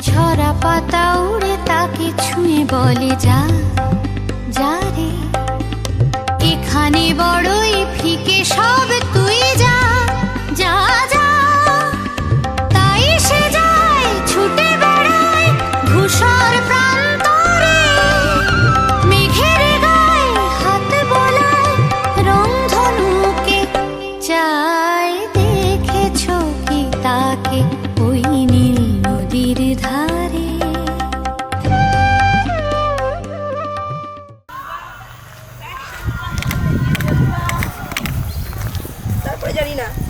ঝরা পাতা উড়ে তাকে ছুঁয়ে বলে, যা যা রে। এখানে বড়ই ফিকে সব, তুই যা যা যা। তাই সে যায় ছুটে বেড়ায় ধূসর প্রান্তরে। মেঘের গায়ে হাত বলায় চাই দেখেছ কি তাকে? ওই তারপরে জানি না।